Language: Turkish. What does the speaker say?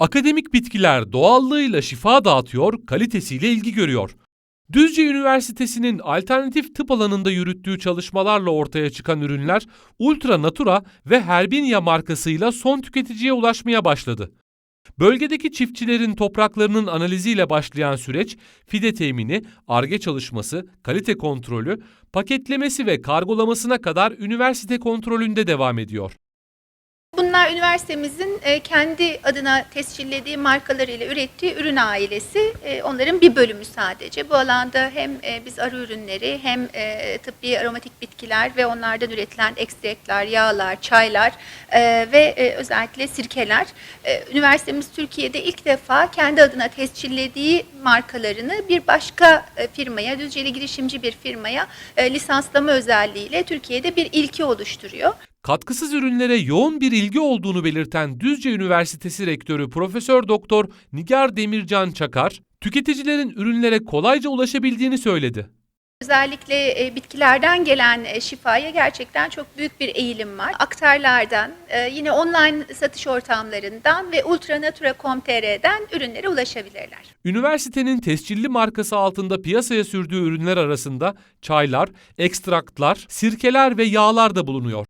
Akademik bitkiler doğallığıyla şifa dağıtıyor, kalitesiyle ilgi görüyor. Düzce Üniversitesi'nin alternatif tıp alanında yürüttüğü çalışmalarla ortaya çıkan ürünler Ultra Natura ve Herbinia markasıyla son tüketiciye ulaşmaya başladı. Bölgedeki çiftçilerin topraklarının analiziyle başlayan süreç, fide temini, arge çalışması, kalite kontrolü, paketlemesi ve kargolamasına kadar üniversite kontrolünde devam ediyor. Bunlar üniversitemizin e, kendi adına tescillediği markalarıyla ürettiği ürün ailesi. E, Onların bir bölümü sadece. Bu alanda hem e, biz arı ürünleri hem tıbbi aromatik bitkiler ve onlardan üretilen ekstraklar, yağlar, çaylar ve özellikle sirkeler. Üniversitemiz Türkiye'de ilk defa kendi adına tescillediği markalarını bir başka firmaya, Düzceli girişimci bir firmaya lisanslama özelliğiyle Türkiye'de bir ilki oluşturuyor. Katkısız ürünlere yoğun bir ilgi olduğunu belirten Düzce Üniversitesi Rektörü Profesör Doktor Nigar Demircan Çakar, tüketicilerin ürünlere kolayca ulaşabildiğini söyledi. Özellikle e, bitkilerden gelen e, şifaya gerçekten çok büyük bir eğilim var. Aktarlardan, e, yine online satış ortamlarından ve ultranatura.com.tr'den ürünlere ulaşabilirler. Üniversitenin tescilli markası altında piyasaya sürdüğü ürünler arasında çaylar, ekstraktlar, sirkeler ve yağlar da bulunuyor.